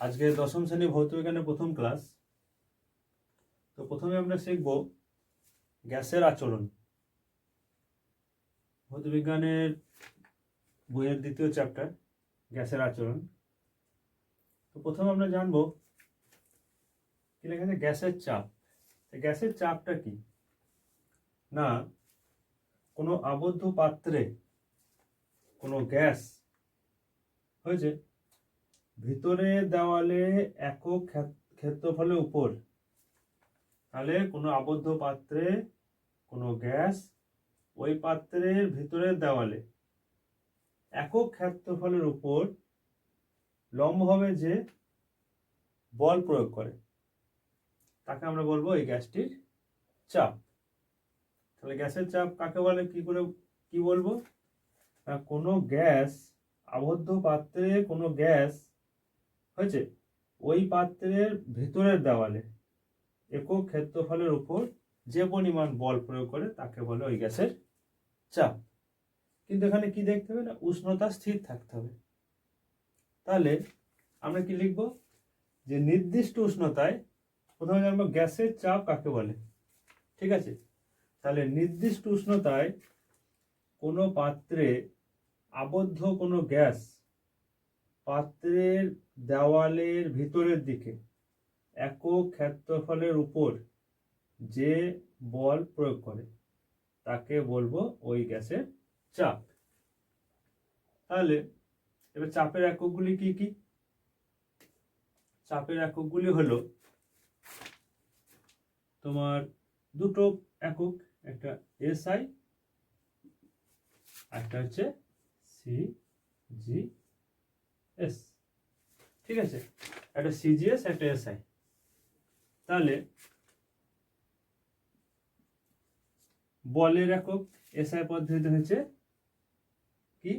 আজকে দশম শ্রেণি ভৌতবিজ্ঞানের প্রথম ক্লাস তো প্রথমে আমরা শিখব গ্যাসের আচরণ। ভৌতবিজ্ঞানের বইয়ের দ্বিতীয় চ্যাপ্টার গ্যাসের আচরণ। তো প্রথমে আমরা জানব কি লেখা আছে? গ্যাসের চাপ। গ্যাসের চাপটা কি? না, কোনো আবদ্ধ পাত্রে কোনো গ্যাস হয়েছে ভিতরে দেওয়ালে একক ক্ষেত- ক্ষেত্রফলের উপর। তাহলে কোনো আবদ্ধ পাত্রে কোনো গ্যাস ওই পাত্রের ভিতরের দেওয়ালে। একক ক্ষেত্রফলের উপর লম্বভাবে যে বল প্রয়োগ করে। তাকে আমরা বলব এই গ্যাসটির চাপ। তাহলে গ্যাসের চাপ কাকে বলে, কি করে, কি বলব? কোনো গ্যাস, আবদ্ধ পাত্রে কোনো গ্যাস হয়েছে? ওই পাত্রের ভেতরের দেওয়ালে একক ক্ষেত্রফলের উপর যে পরিমাণ বল প্রয়োগ করে তাকে বলে ওই গ্যাসের চাপ। কিন্তু এখানে কি দেখতে হবে না? উষ্ণতা স্থির থাকতে হবে। তাহলে আমরা কি লিখব? যে নির্দিষ্ট উষ্ণতায় প্রথমে জানব গ্যাসের চাপ কাকে বলে। ঠিক আছে? তাহলে নির্দিষ্ট উষ্ণতায় কোনো পাত্রে আবদ্ধ কোনো গ্যাস পাত্রের দেওয়ালের ভিতরের দিকে, একক ক্ষেত্রফলের উপর যে বল প্রয়োগ করে, তাকে বলব ওই গ্যাসের চাপ। তাহলে এবার চাপের এককগুলি কি কি? চাপের এককগুলি হলো তোমার দুটো একক, একটা এসআই একটা হচ্ছে সি জি এস। ঠিক আছে? একটা সিজিএস একটা এসআই তাহলে বলের একক এসআই পদ্ধতিতে হচ্ছে কি?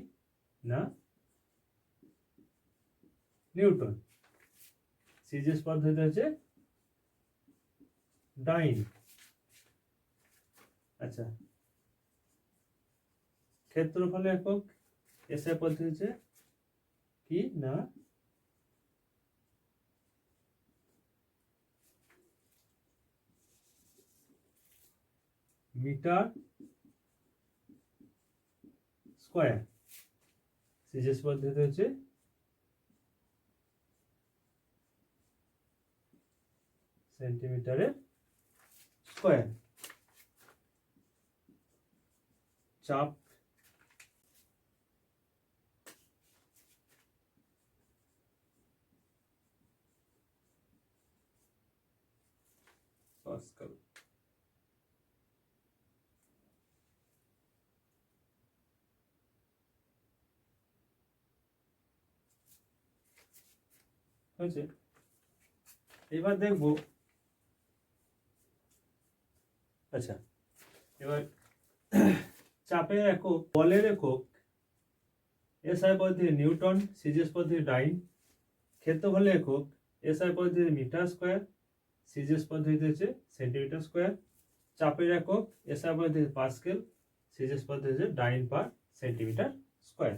না? নিউটন সিজিএস পদ্ধতি হচ্ছে ডাইন। আচ্ছা। ক্ষেত্রফলে একক এসআই পদ্ধতি হচ্ছে কি? না? Metre square. সিজিএস পদ্ধতি হচ্ছে সেন্টিমিটারের স্কোয়ার। চাপ পাস্কাল হয়েছে? এবার দেখব। আচ্ছা এবার চাপের একক, বলের একক, এসআই পদ্ধতি নিউটন সিজিএস পদ্ধতি ডাইন, ক্ষেত্রফলের একক, এসআই পদ্ধতি মিটার স্কোয়ার সিজিএস পদ্ধতিতে হচ্ছে সেন্টিমিটার স্কোয়ার চাপের একক এসআই পদ্ধতিতে পাস্কেল সিজিএস পদ্ধতিতে ডাইন পার সেন্টিমিটার স্কোয়ার